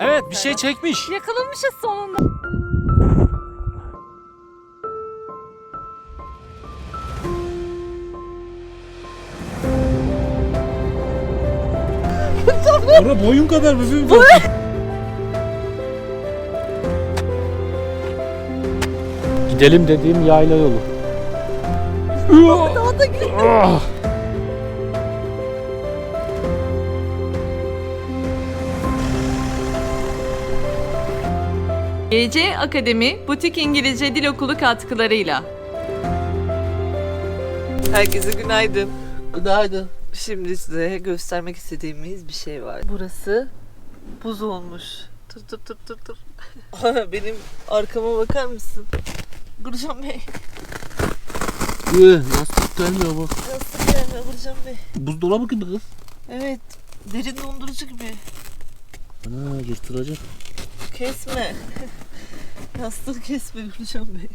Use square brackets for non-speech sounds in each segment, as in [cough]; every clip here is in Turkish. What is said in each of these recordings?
Evet bir şey çekmiş. Yakalamışız sonunda. [laughs] Orada boyun kadar bir film Gidelim dediğim yayla yolu. Daha da. Ah! GC Akademi Butik İngilizce Dil Okulu katkılarıyla. Herkese günaydın. Günaydın. Şimdi size göstermek istediğimiz bir şey var. Burası buz olmuş. Dur dur dur dur dur. [laughs] Benim arkama bakar mısın? Gurcan Bey. Ee, lastik gelmiyor bak. Nasıl gelme Gurcan Bey? Buzdolabı gibi kız. Evet. Derin dondurucu gibi. Ana yırtılacak. Kesme. [laughs] Yastığı kesme Gurcan Bey.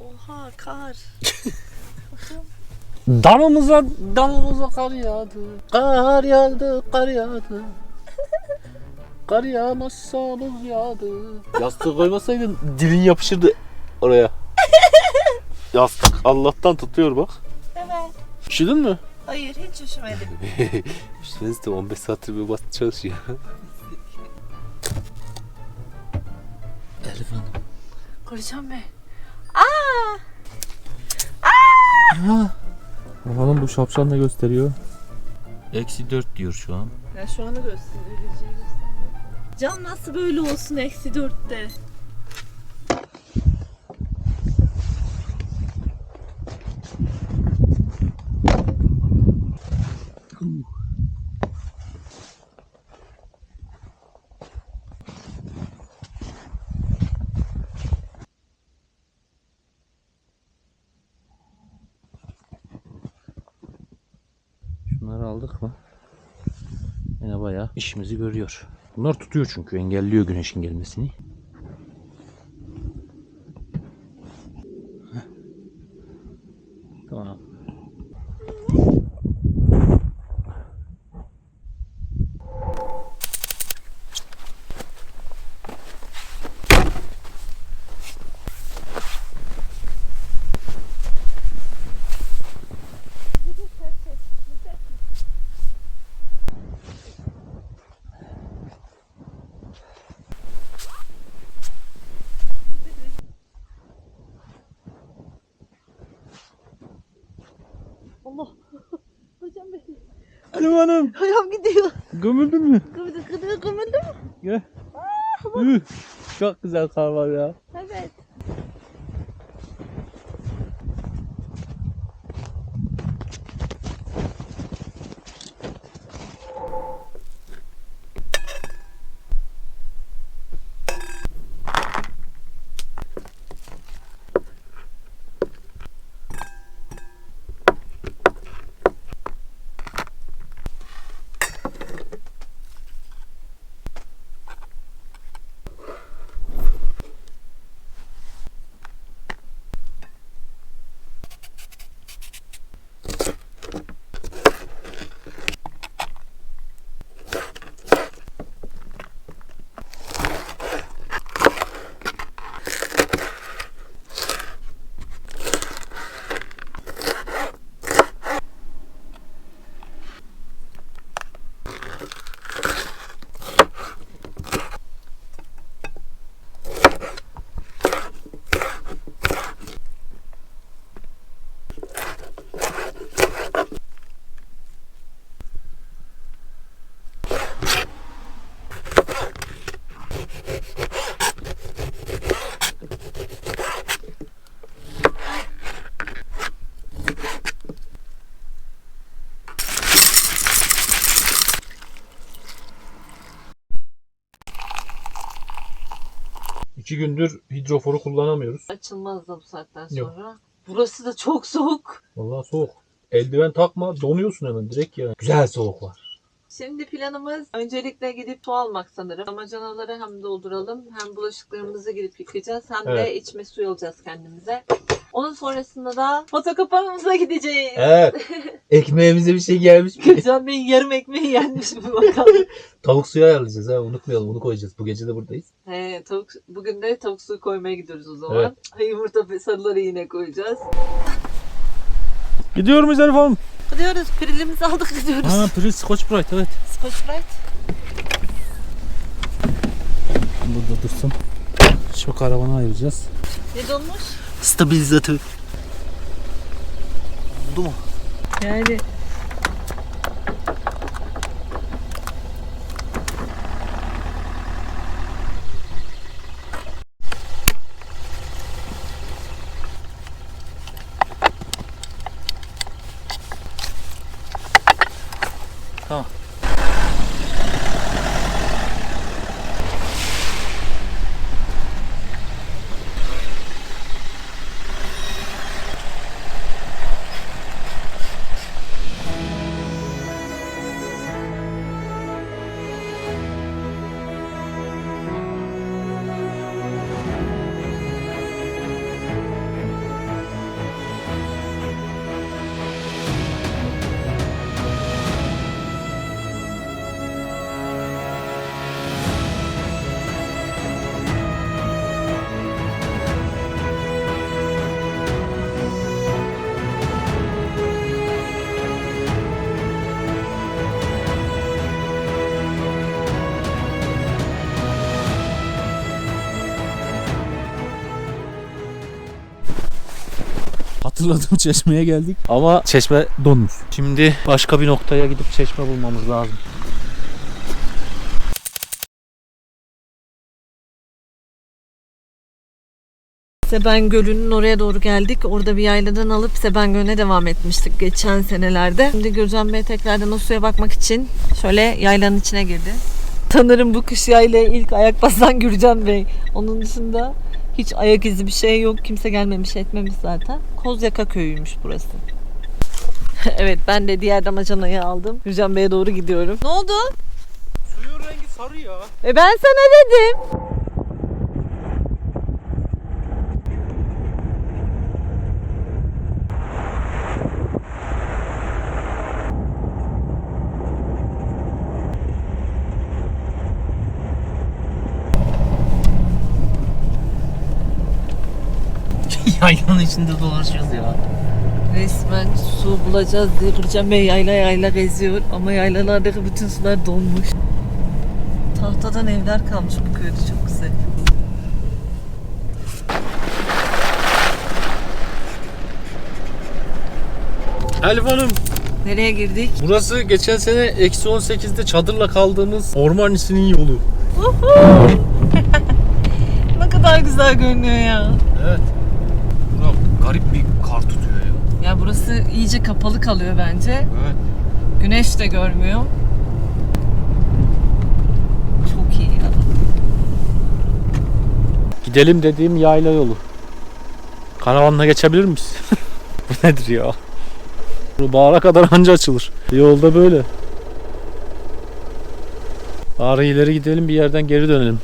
Oha kar. [laughs] Damımıza Damımıza kar yağdı. Kar yağdı, kar yağdı. Kar yağmazsa buz yağdı. Yastığı koymasaydın dilin yapışırdı oraya. [laughs] Yastık Allah'tan tutuyor bak. Evet. Üşüdün mü? Hayır hiç üşümedim. Üşümeniz de 15 saattir bir basit çalışıyor. Elif Hanım. Gurcan Bey. Bakalım bu şapşal ne gösteriyor? Eksi 4 diyor şu an. Ya şu anı gösteriyor. Cam nasıl böyle olsun eksi dörtte? Şunları aldık mı? Yine bayağı işimizi görüyor. Bunlar tutuyor çünkü engelliyor güneşin gelmesini. Heh. Tamam. Allah. [laughs] Hocam Bey. Hanım hanım Ayağım gidiyor. gömüldün mü? Kıvırdı kıvırdı mı? Gel. Üh, Çok güzel kar var ya. Evet. İki gündür hidroforu kullanamıyoruz. Açılmaz da bu saatten Yok. sonra. Burası da çok soğuk. Vallahi soğuk. Eldiven takma donuyorsun hemen direkt ya. Güzel soğuk var. Şimdi planımız öncelikle gidip su almak sanırım. Damacanaları hem dolduralım hem bulaşıklarımızı gidip yıkayacağız hem de Evet. içme suyu alacağız kendimize. Onun sonrasında da fotokopanımıza gideceğiz. Evet. [laughs] Ekmeğimize bir şey gelmiş mi? Gülcan Bey'in yarım ekmeği yenmiş mi bakalım. [laughs] Tavuk suyu ayarlayacağız ha unutmayalım onu koyacağız. Bu gece de buradayız. He, tavuk, bugün de tavuk suyu koymaya gidiyoruz o zaman. Evet. [laughs] Yumurta sarıları yine koyacağız. Gidiyor muyuz Elif Hanım? Gidiyoruz. Prilimizi aldık gidiyoruz. Ha Prince Scotch Brite evet. Scotch Brite. Burada dursun. Şu karavanı ayıracağız. Ne donmuş? Stabilizatör. Oldu mu? Yani Tamam. Hatırladığım [laughs] çeşmeye geldik. Ama çeşme donmuş. Şimdi başka bir noktaya gidip çeşme bulmamız lazım. Seben Gölü'nün oraya doğru geldik. Orada bir yayladan alıp Seben Gölü'ne devam etmiştik geçen senelerde. Şimdi Gürcan Bey tekrardan o suya bakmak için şöyle yaylanın içine girdi. Sanırım bu kış yaylaya ilk ayak basan Gürcan Bey. Onun dışında hiç ayak izi bir şey yok. Kimse gelmemiş etmemiş zaten. Kozyaka köyüymüş burası. [laughs] evet ben de diğer damacanayı aldım. Gürcan Bey'e doğru gidiyorum. Ne oldu? Suyun rengi sarı ya. E ben sana dedim. Yaylanın içinde dolaşıyoruz ya. Resmen su bulacağız diye Gürcan Bey yayla yayla geziyor ama yaylalardaki bütün sular donmuş. Tahtadan evler kalmış bu köyde çok güzel. Elif Hanım Nereye girdik? burası geçen sene eksi 18'de çadırla kaldığımız orman isinin yolu. [laughs] Ne kadar güzel görünüyor ya. Evet. Garip bir kar tutuyor ya. Ya burası iyice kapalı kalıyor bence. Evet. Güneş de görmüyor. Çok iyi ya. Gidelim dediğim yayla yolu. Karavanla geçebilir miyiz? [laughs] Bu nedir ya? Bu Bahara kadar anca açılır. Yolda böyle. Bari ileri gidelim bir yerden geri dönelim.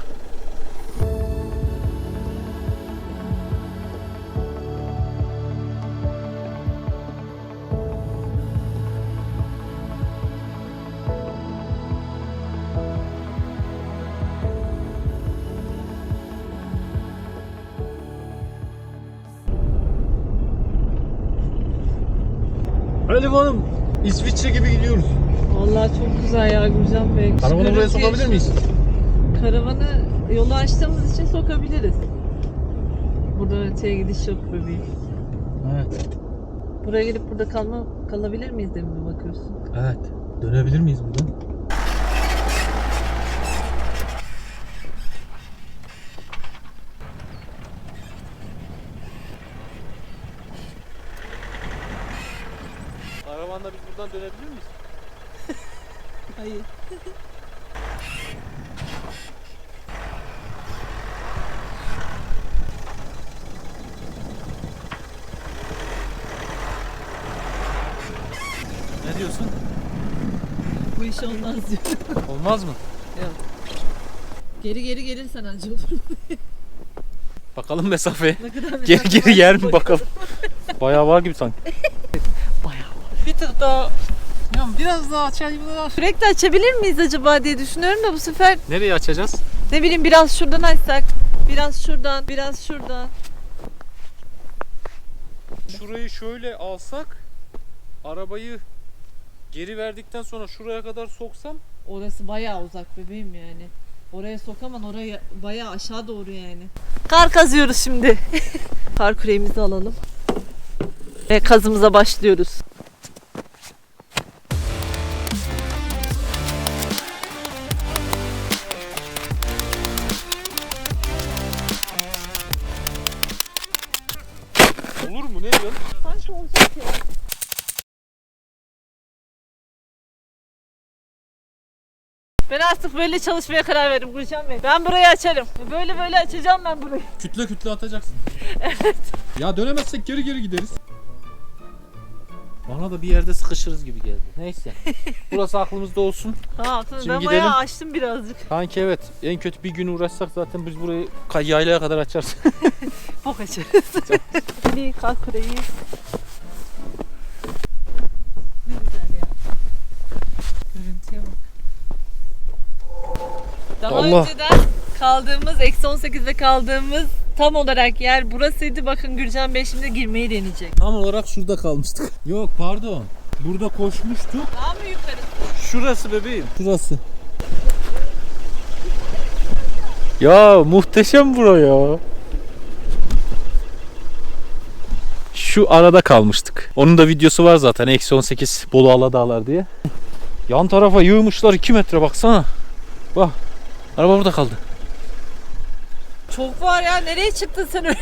Buraya gelip burada kalma kalabilir miyiz diye mi bakıyorsun? Evet. Dönebilir miyiz buradan? Karavanla biz buradan dönebilir miyiz? [laughs] Hayır. [laughs] iş olmaz diyor. Olmaz mı? Geri geri gelirsen acı olur. Bakalım mesafe. Ne kadar Geri mesafe geri yer mi bakalım. Bayağı var gibi sanki. [laughs] Bayağı. Bir tık daha ya biraz daha açayım daha. Sürekli açabilir miyiz acaba diye düşünüyorum da bu sefer Nereye açacağız? ne bileyim biraz şuradan açsak. Biraz şuradan, biraz şuradan. Şurayı şöyle alsak arabayı geri verdikten sonra şuraya kadar soksam Orası bayağı uzak bebeğim yani. Oraya sokaman oraya bayağı aşağı doğru yani. Kar kazıyoruz şimdi. [laughs] Kar küreğimizi alalım. Ve kazımıza başlıyoruz. Artık böyle çalışmaya karar verdim Gülcan Bey. Ben burayı açarım. Böyle böyle açacağım ben burayı. Kütle kütle atacaksın. [laughs] Evet. Ya dönemezsek geri geri gideriz. Bana da bir yerde sıkışırız gibi geldi. Neyse. [laughs] Burası aklımızda olsun. Ha, aslında Şimdi ben gidelim. bayağı açtım birazcık. Sanki evet en kötü bir gün uğraşsak zaten biz burayı kay- yaylaya kadar açarız. [laughs] Bok açarız. Bir kalk kureyi. Ne güzel ya. Görüntüye bak. Daha Allah. önceden kaldığımız, eksi 18'de kaldığımız tam olarak yer burasıydı. Bakın Gürcan Bey şimdi girmeyi deneyecek. Tam olarak şurada kalmıştık. [laughs] Yok pardon. Burada koşmuştuk. Daha mı yukarı? Şurası bebeğim. Şurası. Ya muhteşem bura ya. Şu arada kalmıştık. Onun da videosu var zaten. Eksi 18 Bolu Aladağlar diye. Yan tarafa yığmışlar 2 metre baksana. Bak. Araba burada kaldı. Çok var ya. Nereye çıktın sen öyle?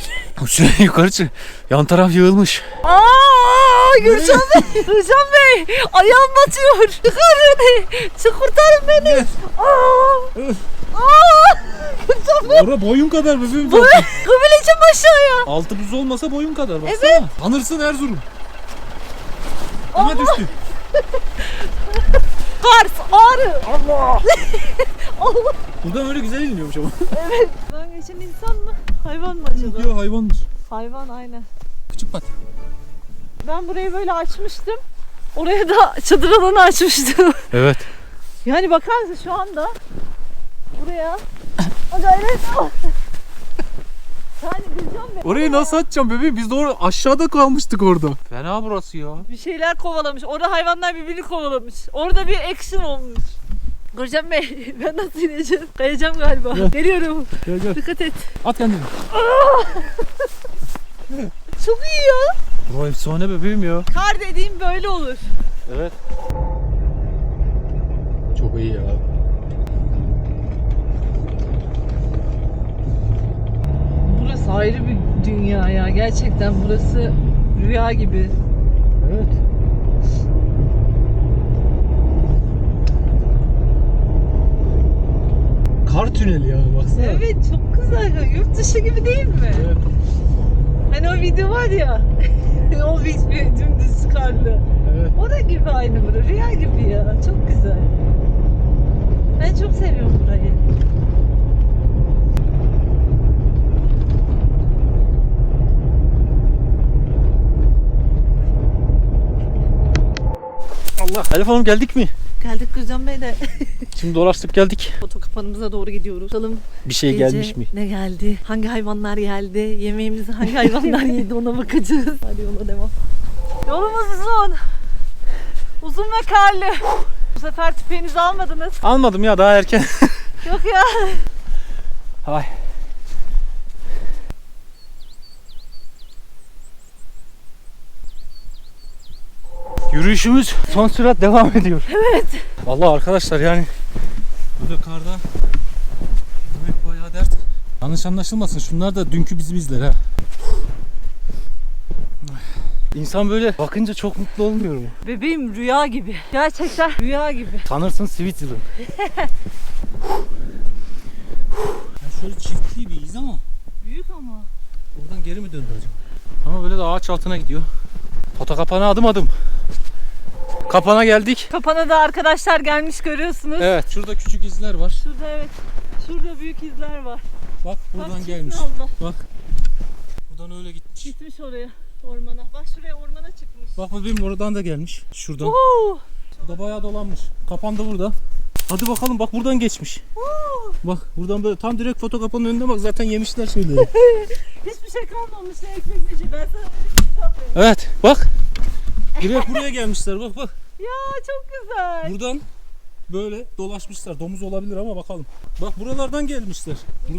Şuraya [laughs] yukarı çık. Yan taraf yığılmış. Aa Gürcan Bey. Gürcan Bey. Ayağım batıyor. Çıkar beni. Çık kurtarın beni. Aa. Aa. Gürcan Bey. Orada boyun kadar bebeğim Bu [laughs] Kıvılacağım aşağıya. Altı buz olmasa boyun kadar baksana. Evet. Tanırsın Erzurum. Ama düştü. Kars, Ağrı. Allah. [laughs] Allah. Buradan öyle güzel iniyormuş ama. [laughs] Ben geçen insan mı? Hayvan mı acaba? Yok hayvanmış. Hayvan aynen. Küçük pat. Ben burayı böyle açmıştım. Oraya da çadır alanı açmıştım. [laughs] Evet. Yani bakar mısın şu anda buraya acayip [laughs] Yani Gülcan Bey Orayı nasıl açacağım bebeğim? Biz de orada aşağıda kalmıştık orada. Fena burası ya. bir şeyler kovalamış. Orada hayvanlar birbirini kovalamış. Orada bir action olmuş. Gülcan Bey [laughs] ben nasıl ineceğim? Kayacağım galiba. Gel. Geliyorum. Gel gel. Dikkat et. At kendini. [laughs] Çok iyi ya. Bura efsane bebeğim ya. Kar dediğim böyle olur. Evet. Çok iyi ya. Burası ayrı bir dünya ya. Gerçekten burası rüya gibi. Evet. Kar tüneli ya baksana. Evet çok güzel. Yurt dışı gibi değil mi? Evet. Hani o video var ya. [laughs] o bir dümdüz karlı. evet. O da gibi aynı burada. Rüya gibi ya. Çok güzel. Ben çok seviyorum burayı. Allah. Telefonum geldik mi? Geldik Gülcan Bey de [laughs] Şimdi dolaştık geldik. foto kapanımıza doğru gidiyoruz. Bakalım Bir şey gece gelmiş mi? Ne geldi? Hangi hayvanlar geldi? Yemeğimizi hangi hayvanlar yedi ona bakacağız. [laughs] Hadi yola devam. Yolumuz uzun. Uzun ve karlı. Bu sefer tüfeğinizi almadınız. Almadım ya daha erken. Yok ya. Ay. Yürüyüşümüz son sürat devam ediyor. Evet. Vallahi arkadaşlar yani burada karda yürümek bayağı dert. Yanlış anlaşılmasın şunlar da dünkü bizim izler ha. İnsan böyle bakınca çok mutlu olmuyor mu? Bebeğim rüya gibi. Gerçekten rüya gibi. Tanırsın Switzerland. [laughs] yani şöyle çiftli bir iz ama Büyük ama. Oradan geri mi döndü acaba? Ama böyle de ağaç altına gidiyor. Pota kapana adım adım. Kapana geldik. Kapana da arkadaşlar gelmiş görüyorsunuz. Evet şurada küçük izler var. Şurada evet. Şurada büyük izler var. Bak Bak, buradan çift gelmiş. nallı. Bak Buradan öyle gitmiş. Gitmiş oraya ormana. Bak şuraya ormana çıkmış. Bak bebeğim oradan da gelmiş. Şuradan. Oo. Bu da bayağı dolanmış. Kapandı burada. Hadi bakalım bak buradan geçmiş. Bak buradan böyle tam direkt foto kapanın önünde bak zaten yemişler şeyleri. [laughs] Hiçbir şey kalmamış ne ekmek ne şey. Ben sana öyle evet bak. Direkt buraya gelmişler bak bak. Ya çok güzel. Buradan böyle dolaşmışlar. Domuz olabilir ama bakalım. Bak buralardan gelmişler. Bur-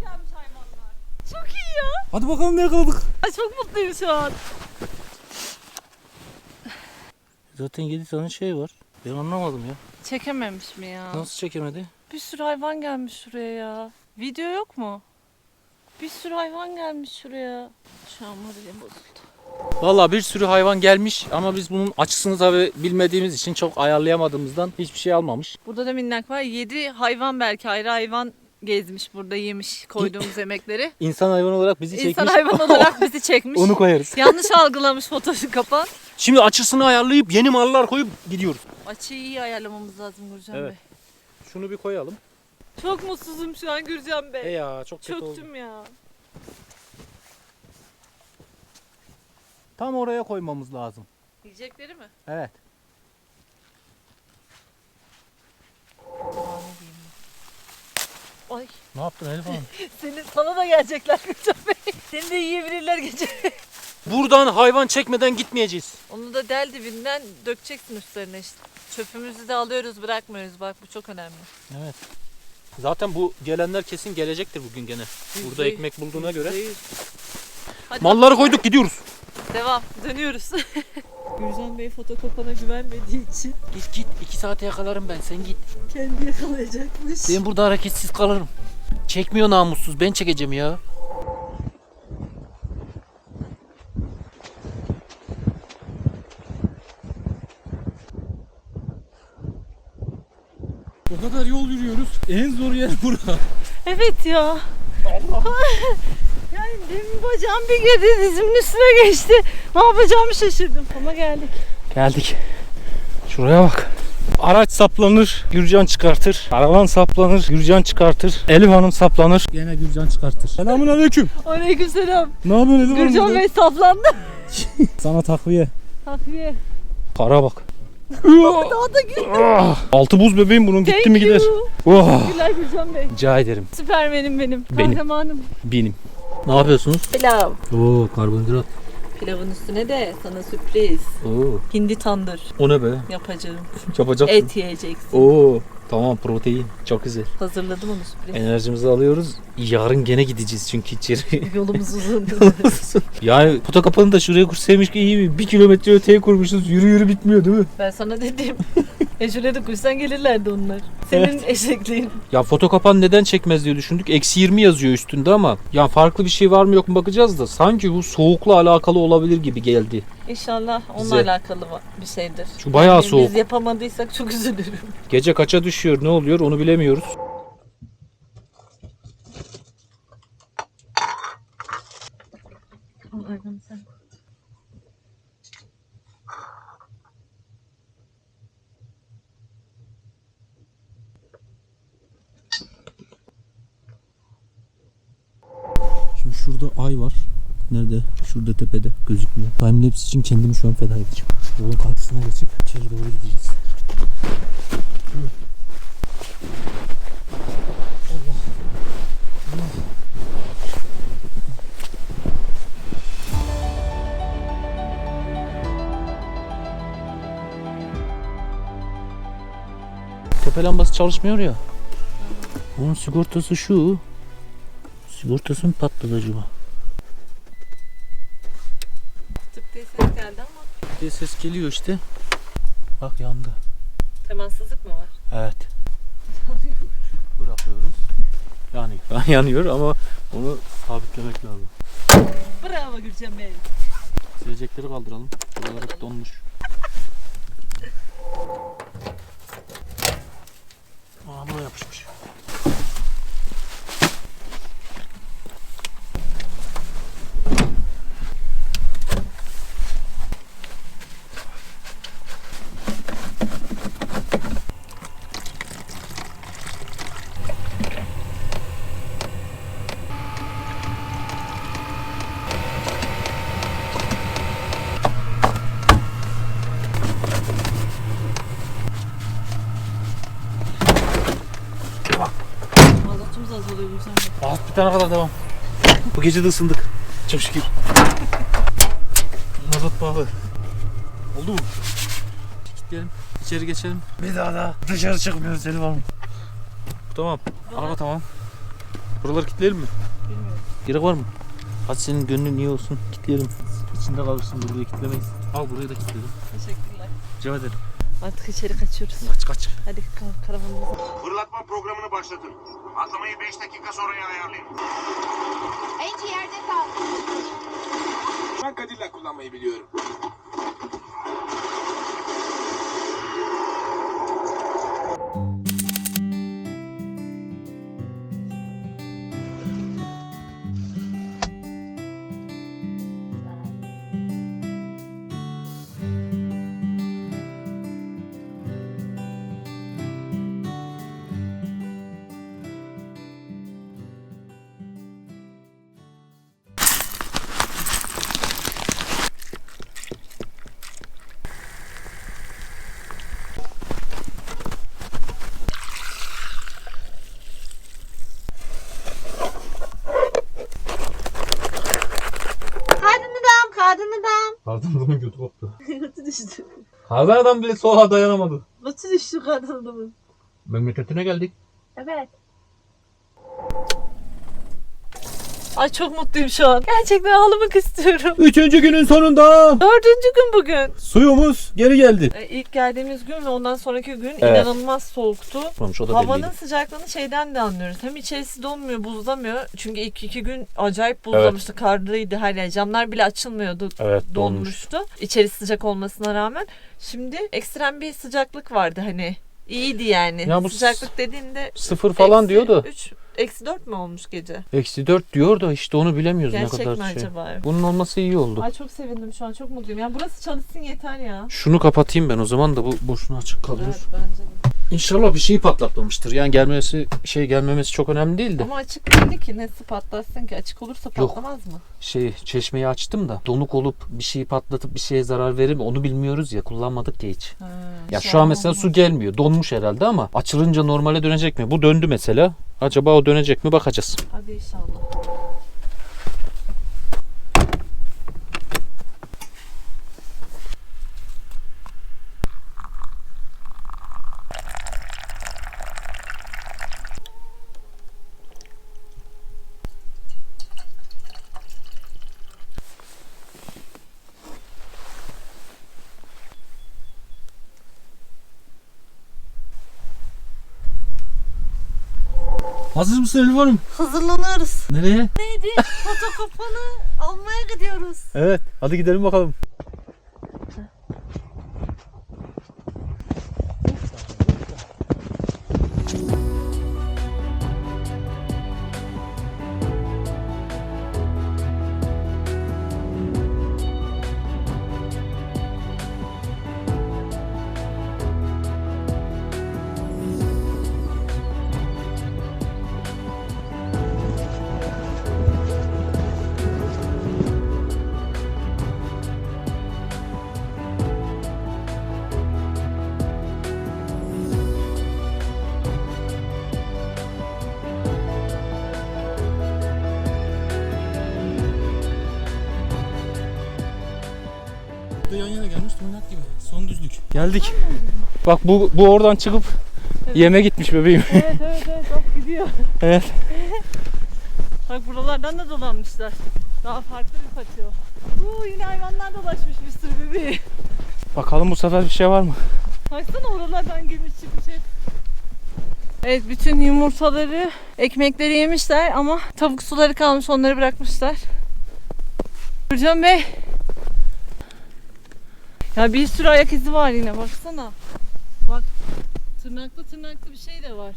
gelmiş hayvanlar. Çok iyi ya. Hadi bakalım ne yakaladık. Ay çok mutluyum şu an. Zaten 7 tane şey var. Ben anlamadım ya. Çekememiş mi ya? Nasıl çekemedi? Bir sürü hayvan gelmiş şuraya ya. Video yok mu? Bir sürü hayvan gelmiş şuraya. Şu an moralim bozuldu. Valla bir sürü hayvan gelmiş ama biz bunun açısını tabi bilmediğimiz için çok ayarlayamadığımızdan hiçbir şey almamış. Burada da minnak var. 7 hayvan belki ayrı hayvan gezmiş burada yemiş koyduğumuz yemekleri. İnsan hayvan olarak bizi çekmiş. İnsan hayvan olarak [laughs] bizi çekmiş. Onu koyarız. Yanlış algılamış fotoğrafı kapan. Şimdi açısını ayarlayıp yeni mallar koyup gidiyoruz. Açıyı iyi ayarlamamız lazım Gürcan Evet. Bey. Şunu bir koyalım. Çok mutsuzum şu an Gürcan Bey. E ya çok kötü oldu. Çöktüm ya. Tam oraya koymamız lazım. Yiyecekleri mi? Evet. Ay Ne yaptın Elif Hanım? [laughs] senin sana da gelecekler Gürcan Bey. Seni de yiyebilirler gece. Buradan hayvan çekmeden gitmeyeceğiz. Onu da del dibinden dökeceksin üstlerine işte. Çöpümüzü de alıyoruz bırakmıyoruz bak bu çok önemli. Evet. Zaten bu gelenler kesin gelecektir bugün gene. Burada Yüzde- ekmek bulduğuna göre. Yüzde yüz. Hadi Malları koyduk gidiyoruz. Devam. Dönüyoruz. [laughs] Gürcan Bey fotokopana güvenmediği için Git git. iki saate yakalarım ben sen git. kendi yakalayacakmış. Ben burada hareketsiz kalırım. Çekmiyor namussuz. Ben çekeceğim ya. O kadar yol yürüyoruz. En zor yer bura. Evet ya. [laughs] demin bacağım bir girdi dizimin üstüne geçti. Ne yapacağımı şaşırdım ama geldik. Geldik. Şuraya bak. Araç saplanır, Gürcan çıkartır. Karavan saplanır, Gürcan çıkartır. Elif Hanım saplanır. Gene Gürcan çıkartır. Selamun aleyküm. Aleykümselam. Ne yapıyorsun Elif Hanım? Gürcan? Bey saplandı. [laughs] Sana takviye. Takviye. Kara bak. Daha da! [laughs] Altı buz bebeğim bunun gitti Thank mi gider. you. Oh. Güler Gürcan Bey. Rica ederim. Süpermenim benim. Benim. Kahramanım. Benim. Ne yapıyorsunuz? Pilav. Oo karbonhidrat. Pilavın üstüne de sana sürpriz. Oo. Hindi tandır O ne be? yapacağım. [laughs] Yapacaksın. Et yiyeceksin. Oo. Tamam protein. Çok güzel. Hazırladım onu sürpriz. Enerjimizi alıyoruz. Yarın gene gideceğiz çünkü içeri. [laughs] [laughs] Yolumuz uzun. yani foto kapanı da şuraya kursaymış ki iyi mi? Bir kilometre öteye kurmuşuz. Yürü yürü bitmiyor değil mi? ben sana dedim. E şuraya da koysan gelirlerdi onlar. Senin eşekliğin. Ya foto kapan neden çekmez diye düşündük. Eksi 20 yazıyor üstünde ama ya farklı bir şey var mı yok mu bakacağız da sanki bu soğukla alakalı olabilir gibi geldi. İnşallah onunla Bize. alakalı bir şeydir. Şu bayağı Yani soğuk. Biz yapamadıysak çok üzülürüm. Gece kaça düşüyor ne oluyor onu bilemiyoruz. Şimdi şurada ay var. Nerede? Şurada tepede gözükmüyor. Timelapse için kendimi şu an feda edeceğim. Yolun karşısına geçip içeri doğru gideceğiz. Tepe lambası çalışmıyor ya. Bunun sigortası şu. Sigortası mı patladı acaba? Tık diye ses geldi ama diye ses geliyor işte. Bak yandı. temassızlık mı var? Evet. Bırakıyoruz. Yanıyor. [laughs] Yanıyor ama onu sabitlemek lazım. Bravo Gülcan Bey. Silecekleri kaldıralım. Buralar hep donmuş. Tane kadar devam. Bu gece de ısındık. Çok şükür. Mazot pahalı. Oldu mu? Kilitleyelim. İçeri geçelim. Bir daha da dışarı çıkmıyoruz seni var mı? Tamam. Araba tamam. Buraları kilitleyelim mi? Bilmiyorum. Gerek var mı? Hadi senin gönlün iyi olsun. Kilitleyelim. İçinde kalırsın burayı kilitlemeyiz. Al burayı da kilitleyelim. Teşekkürler. Rica ederim. Artık içeri kaçıyoruz. Kaç kaç. Hadi kar- karavanımıza. Fırlatma programını başlatın. Atlamayı 5 dakika sonraya ayarlayın. Ece yerde kal. Ben Cadillac kullanmayı biliyorum. Düştü. Kazan adam bile soğuğa dayanamadı. Götü düştü kadın adamın. Memleketine geldik. Evet. Ay çok mutluyum şu an. Gerçekten ağlamak istiyorum. Üçüncü günün sonunda Dördüncü gün bugün. suyumuz geri geldi. E, İlk geldiğimiz gün ve ondan sonraki gün inanılmaz soğuktu. Olmuş o da Havanın belliydi. sıcaklığını şeyden de anlıyoruz. Hem içerisi donmuyor, buzlamıyor. Çünkü ilk iki gün acayip buzlamıştı. Karlıydı her yer. Camlar bile açılmıyordu. Evet donmuş. Donmuştu. İçerisi sıcak olmasına rağmen. Şimdi ekstrem bir sıcaklık vardı hani. İyiydi yani. Ya bu Sıcaklık dediğinde Sıfır falan diyor da. 3, eksi 4 mü olmuş gece? Eksi dört diyor da işte onu bilemiyoruz ne Gerçek kadar mi şey. acaba? Bunun olması iyi oldu. Ay çok sevindim şu an. Çok mutluyum. Yani burası çalışsın yeter ya. Şunu kapatayım ben o zaman da bu boşuna açık kalıyor. Evet bence de. İnşallah bir şey patlatmamıştır. Yani gelmesi şey gelmemesi çok önemli değil de. Ama açık değildi ki. Nesi patlatsın ki? Açık olursa Yok. patlamaz mı? Şey çeşmeyi açtım da donuk olup bir şeyi patlatıp bir şeye zarar verir mi onu bilmiyoruz ya kullanmadık ya hiç. Ha, Ya şu an mesela su gelmiyor. Donmuş herhalde ama açılınca normale dönecek mi? Bu döndü mesela. Acaba o dönecek mi bakacağız. Hadi inşallah. Hazır mısın Elif Hanım? Hazırlanıyoruz. Nereye? Neydi? Fotokopanı almaya gidiyoruz. Evet. Hadi gidelim bakalım. Geldik. Bak bu bu oradan çıkıp yeme gitmiş bebeğim. Evet evet evet bak gidiyor. [laughs] Evet. [laughs] Bak buralardan da dolanmışlar. Daha farklı bir patio. Uuu yine hayvanlar dolaşmış bir sürü bebeği. Bakalım bu sefer bir şey var mı? Baksana oralardan girmiş çıkmış hep. Evet bütün yumurtaları, ekmekleri yemişler ama tavuk suları kalmış onları bırakmışlar. Gürcan Bey. Ya bir sürü ayak izi var yine baksana. Bak tırnaklı tırnaklı bir şey de var.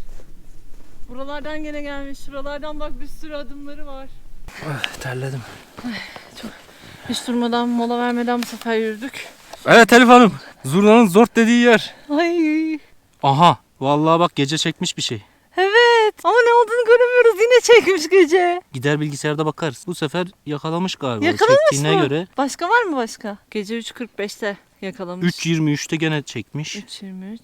Buralardan gene gelmiş. Şuralardan bak bir sürü adımları var. Terledim. Hiç durmadan mola vermeden bu sefer yürüdük. Evet Elif Hanım. Zurnanın zort dediği yer. Ay Aha. Vallahi bak gece çekmiş bir şey. evet ama ne olduğunu göremiyoruz yine çekmiş gece. Gider bilgisayarda bakarız. Bu sefer yakalamış galiba. Yakalamış Çektiğine mı? göre Başka var mı başka? Gece 3.45'te yakalamış. 3.23'te gene çekmiş. 3.23.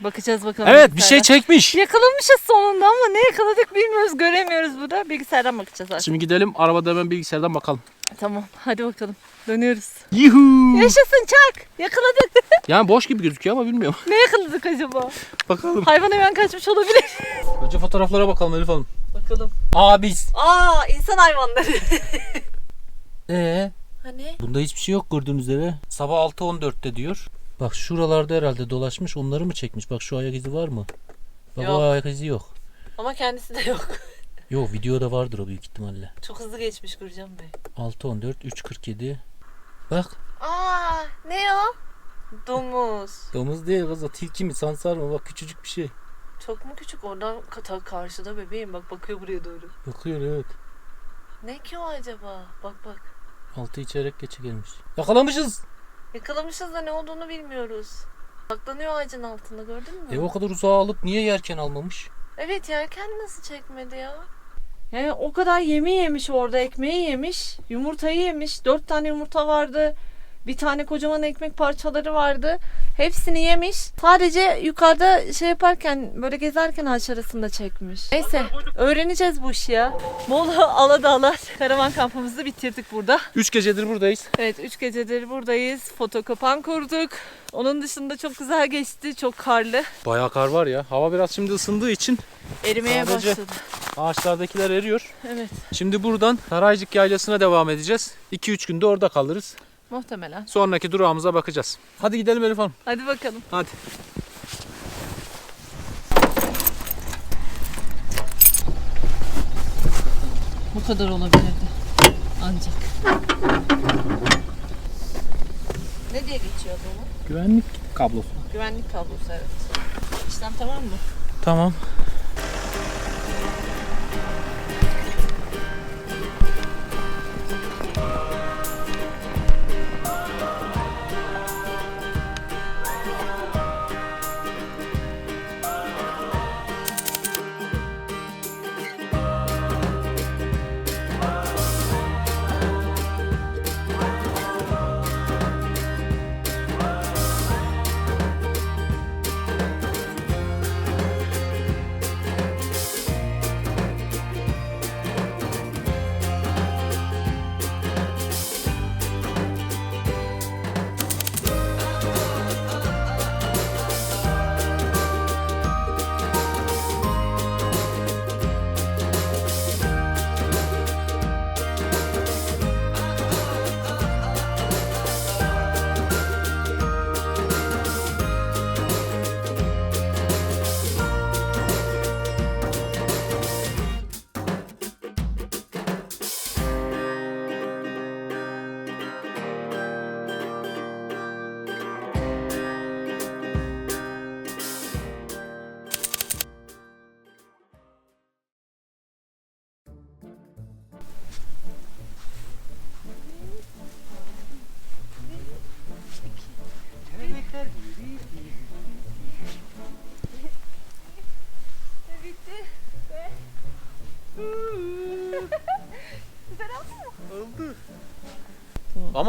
Bakacağız bakalım. Evet bir şey çekmiş. Yakalamışız sonunda ama ne yakaladık bilmiyoruz. Göremiyoruz burada. Bilgisayardan bakacağız artık. Şimdi gidelim arabada hemen bilgisayardan bakalım. Tamam hadi bakalım. Dönüyoruz. Yuhu. Yaşasın çak. Yakaladık. [laughs] Yani boş gibi gözüküyor ama bilmiyorum. ne yakaladık acaba? Bakalım. Hayvan hemen kaçmış olabilir. [laughs] Önce fotoğraflara bakalım Elif Hanım. bakalım. Abi. Aa insan hayvanları. [laughs] Ee, hani? bunda hiçbir şey yok gördüğünüz üzere. Sabah 6.14'te diyor. Bak şuralarda herhalde dolaşmış onları mı çekmiş? Bak şu ayak izi var mı? Bak Yok. o ayak izi yok. Ama kendisi de yok. [laughs] Yok videoda vardır o büyük ihtimalle. Çok hızlı geçmiş Gürcan Bey. 6.14 3.47 Bak Aa ne o? Domuz. [laughs] domuz değil kız o tilki mi sansar mı bak küçücük bir şey. Çok mu küçük? Oradan kata karşıda bebeğim. Bak bakıyor buraya doğru. Bakıyor evet. Ne ki o acaba? Bak bak. Altı içerek geçe gelmiş. Yakalamışız. Yakalamışız da ne olduğunu bilmiyoruz. Saklanıyor ağacın altında gördün mü? E o kadar uzağa alıp niye yerken almamış? Evet yerken nasıl çekmedi ya? Yani o kadar yemeği yemiş orada, ekmeği yemiş, yumurtayı yemiş. Dört tane yumurta vardı. Bir tane kocaman ekmek parçaları vardı. Hepsini yemiş. Sadece yukarıda şey yaparken, böyle gezerken ağaç arasında çekmiş. Neyse, öğreneceğiz bu işi ya. Mola [laughs] Aladağlar [laughs] karavan kampımızı bitirdik burada. 3 gecedir buradayız. Evet, üç gecedir buradayız. Fotokopan kurduk. Onun dışında çok güzel geçti, çok karlı. Bayağı kar var ya. Hava biraz şimdi ısındığı için Erimeye Sadece- başladı. ağaçlardakiler eriyor. Evet, Şimdi buradan Saraycık Yaylası'na devam edeceğiz. 2-3 günde orada kalırız. Muhtemelen. Sonraki durağımıza bakacağız. Hadi gidelim Elif Hanım. Hadi bakalım. Hadi. Bu kadar olabilirdi. Ancak. Ne diye geçiyordu onu? Güvenlik kablosu. Güvenlik kablosu evet. İşlem tamam mı? Tamam.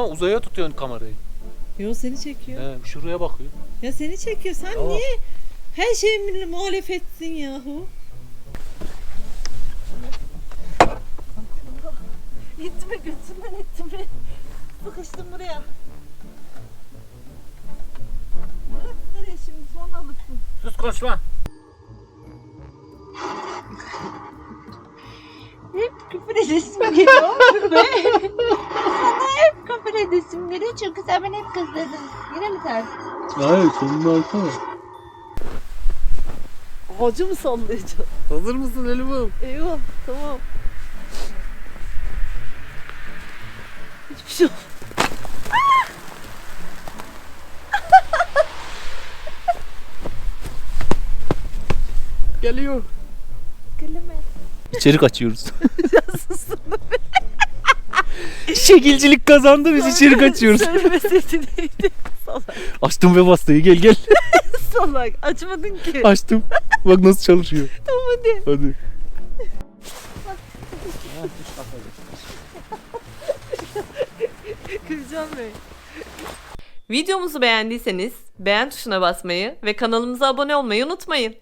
Ama uzaya tutuyorsun kamerayı. Yo seni çekiyor. He, şuraya bakıyor. Ya seni çekiyor. Sen Tamam. niye her şeye muhalefetsin yahu? İtme götünden itme. Sıkıştım buraya. Burası nereye şimdi? Sonra alırsın. Sus konuşma. Küfür edesim geliyor hep küfür edesim geliyor çünkü sen beni hep kızdırdın. Yine mi ters? Hayır sonunu alsana. Ağacı mı sallayacağım? Hazır mısın Elif Hanım? Eyvah tamam. Hiçbir şey olmadı. Geliyor. Gülme. İçeri kaçıyoruz. [laughs] Şekilcilik kazandı biz içeri kaçıyoruz. [laughs] Söylemeseydin neydi? Salak. Açtım ve bastayı gel gel. [laughs] Salak. Açmadın ki. Açtım. Bak nasıl çalışıyor. [laughs] Tamam hadi. Hadi. Gülcan Bey. Videomuzu beğendiyseniz beğen tuşuna basmayı ve kanalımıza abone olmayı unutmayın.